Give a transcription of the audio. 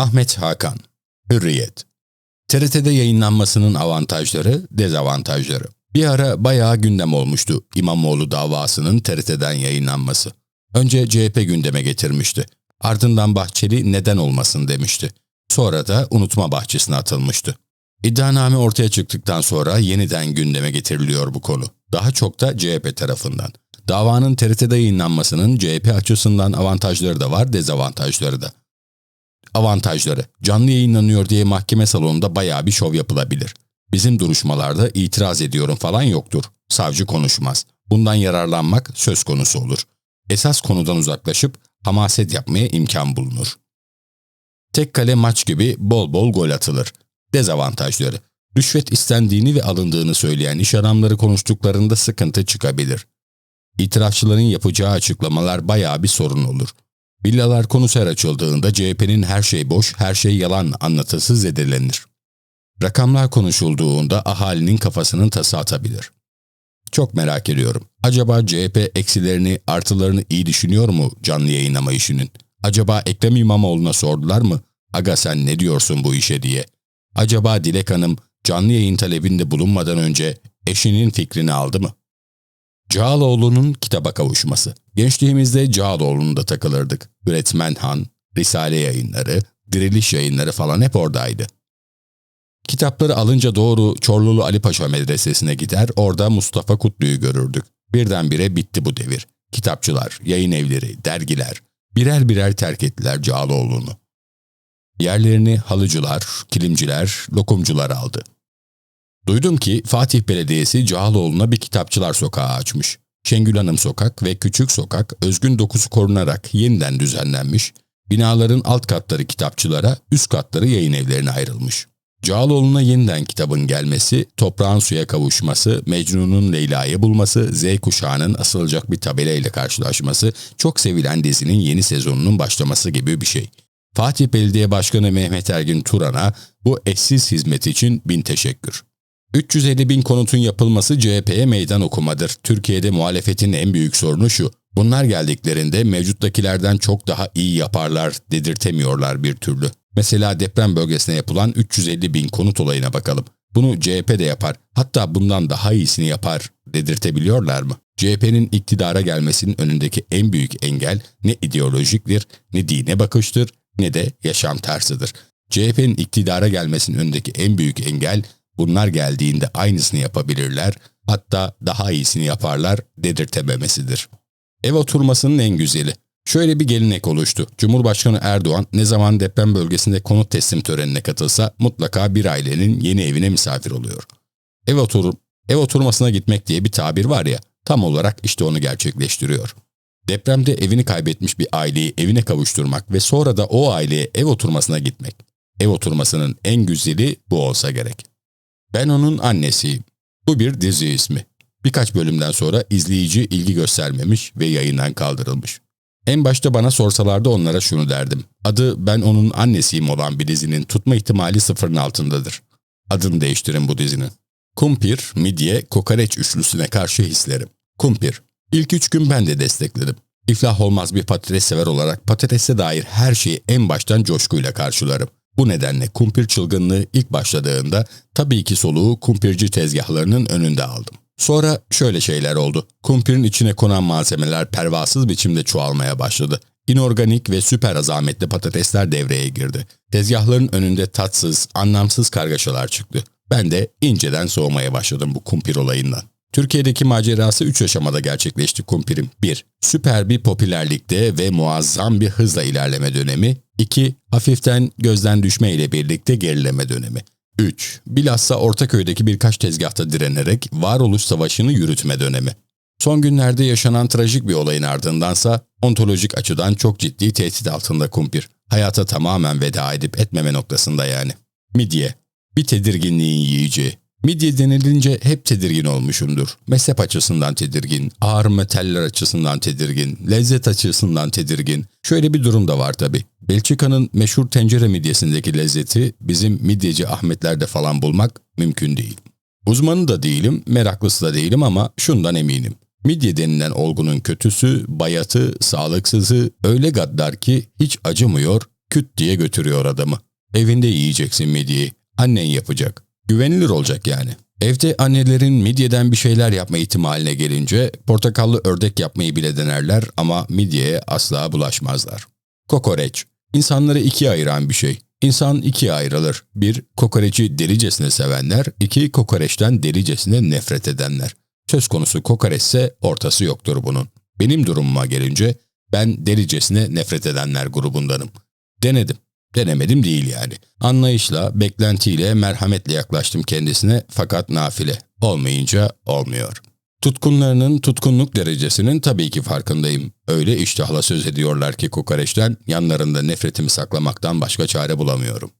Ahmet Hakan Hürriyet TRT'de yayınlanmasının avantajları, dezavantajları. Bir ara bayağı gündem olmuştu İmamoğlu davasının TRT'den yayınlanması. Önce CHP gündeme getirmişti. Ardından Bahçeli neden olmasın demişti. Sonra da unutma bahçesine atılmıştı. İddianame ortaya çıktıktan sonra yeniden gündeme getiriliyor bu konu. Daha çok da CHP tarafından. Davanın TRT'de yayınlanmasının CHP açısından avantajları da var, dezavantajları da. Avantajları. Canlı yayınlanıyor diye mahkeme salonunda bayağı bir şov yapılabilir. Bizim duruşmalarda itiraz ediyorum falan yoktur. Savcı konuşmaz. Bundan yararlanmak söz konusu olur. Esas konudan uzaklaşıp hamaset yapmaya imkan bulunur. Tek kale maç gibi bol bol gol atılır. Dezavantajları. Rüşvet istendiğini ve alındığını söyleyen iş adamları konuştuklarında sıkıntı çıkabilir. İtirafçıların yapacağı açıklamalar bayağı bir sorun olur. Villalar konusu her açıldığında CHP'nin her şey boş, her şey yalan anlatısı zedelenir. Rakamlar konuşulduğunda ahalinin kafasının tası atabilir. Çok merak ediyorum. Acaba CHP eksilerini, artılarını iyi düşünüyor mu canlı yayınlama işinin? Acaba Ekrem İmamoğlu'na sordular mı? Aga sen ne diyorsun bu işe diye. Acaba Dilek Hanım canlı yayın talebinde bulunmadan önce eşinin fikrini aldı mı? Cağaloğlu'nun kitaba kavuşması. Gençliğimizde Cağaloğlu'nda takılırdık. Üretmen Han, Risale yayınları, Diriliş yayınları falan hep oradaydı. Kitapları alınca doğru Çorlulu Ali Paşa Medresesi'ne gider, orada Mustafa Kutlu'yu görürdük. Birdenbire bitti bu devir. Kitapçılar, yayın evleri, dergiler birer birer terk ettiler Cağaloğlu'nu. Yerlerini halıcılar, kilimciler, lokumcular aldı. Duydum ki Fatih Belediyesi Cağaloğlu'na bir kitapçılar sokağı açmış. Şengül Hanım Sokak ve Küçük Sokak özgün dokusu korunarak yeniden düzenlenmiş, binaların alt katları kitapçılara, üst katları yayın evlerine ayrılmış. Cağaloğlu'na yeniden kitabın gelmesi, toprağın suya kavuşması, Mecnun'un Leyla'yı bulması, Z kuşağının asılacak bir tabelayla karşılaşması, çok sevilen dizinin yeni sezonunun başlaması gibi bir şey. Fatih Belediye Başkanı Mehmet Ergin Turan'a bu eşsiz hizmet için bin teşekkür. 350 bin konutun yapılması CHP'ye meydan okumadır. Türkiye'de muhalefetin en büyük sorunu şu. Bunlar geldiklerinde mevcuttakilerden çok daha iyi yaparlar dedirtemiyorlar bir türlü. Mesela deprem bölgesine yapılan 350 bin konut olayına bakalım. Bunu CHP de yapar. Hatta bundan daha iyisini yapar dedirtebiliyorlar mı? CHP'nin iktidara gelmesinin önündeki en büyük engel ne ideolojiktir, ne dine bakıştır, ne de yaşam tarzıdır. CHP'nin iktidara gelmesinin önündeki en büyük engel bunlar geldiğinde aynısını yapabilirler, hatta daha iyisini yaparlar dedirtememesidir. Ev oturmasının en güzeli. Şöyle bir gelenek oluştu. Cumhurbaşkanı Erdoğan ne zaman deprem bölgesinde konut teslim törenine katılsa mutlaka bir ailenin yeni evine misafir oluyor. Ev, otur ev oturmasına gitmek diye bir tabir var ya, tam olarak işte onu gerçekleştiriyor. Depremde evini kaybetmiş bir aileyi evine kavuşturmak ve sonra da o aileye ev oturmasına gitmek. Ev oturmasının en güzeli bu olsa gerek. Ben onun annesiyim. Bu bir dizi ismi. Birkaç bölümden sonra izleyici ilgi göstermemiş ve yayından kaldırılmış. En başta bana sorsalardı onlara şunu derdim. Adı ben onun annesiyim olan bir dizinin tutma ihtimali sıfırın altındadır. Adını değiştirin bu dizinin. Kumpir, midye, kokoreç üçlüsüne karşı hislerim. Kumpir. İlk üç gün ben de destekledim. İflah olmaz bir patates sever olarak patatese dair her şeyi en baştan coşkuyla karşılarım. Bu nedenle kumpir çılgınlığı ilk başladığında tabii ki soluğu kumpirci tezgahlarının önünde aldım. Sonra şöyle şeyler oldu. Kumpirin içine konan malzemeler pervasız biçimde çoğalmaya başladı. İnorganik ve süper azametli patatesler devreye girdi. Tezgahların önünde tatsız, anlamsız kargaşalar çıktı. Ben de inceden soğumaya başladım bu kumpir olayından. Türkiye'deki macerası 3 aşamada gerçekleşti kumpirim. 1. Süper bir popülerlikte ve muazzam bir hızla ilerleme dönemi. 2. Hafiften gözden düşme ile birlikte gerileme dönemi. 3. Bilhassa Ortaköy'deki birkaç tezgahta direnerek varoluş savaşını yürütme dönemi. Son günlerde yaşanan trajik bir olayın ardındansa ontolojik açıdan çok ciddi tehdit altında kumpir. Hayata tamamen veda edip etmeme noktasında yani. Midye. Bir tedirginliğin yiyeceği. Midye denilince hep tedirgin olmuşumdur. Mezhep açısından tedirgin, ağır metaller açısından tedirgin, lezzet açısından tedirgin. Şöyle bir durum da var tabi. Belçika'nın meşhur tencere midyesindeki lezzeti bizim midyeci Ahmetlerde falan bulmak mümkün değil. Uzmanı da değilim, meraklısı da değilim ama şundan eminim. Midye denilen olgunun kötüsü, bayatı, sağlıksızı öyle gaddar ki hiç acımıyor, küt diye götürüyor adamı. Evinde yiyeceksin midyeyi. Annen yapacak. Güvenilir olacak yani. Evde annelerin midyeden bir şeyler yapma ihtimaline gelince portakallı ördek yapmayı bile denerler ama midyeye asla bulaşmazlar. Kokoreç. İnsanları ikiye ayıran bir şey. İnsan ikiye ayrılır. Bir, kokoreci delicesine sevenler. iki kokoreçten delicesine nefret edenler. Söz konusu kokoreçse ortası yoktur bunun. Benim durumuma gelince ben delicesine nefret edenler grubundanım. Denedim. Denemedim değil yani. Anlayışla, beklentiyle, merhametle yaklaştım kendisine fakat nafile. Olmayınca olmuyor. Tutkunlarının tutkunluk derecesinin tabii ki farkındayım. Öyle iştahla söz ediyorlar ki kokoreçten yanlarında nefretimi saklamaktan başka çare bulamıyorum.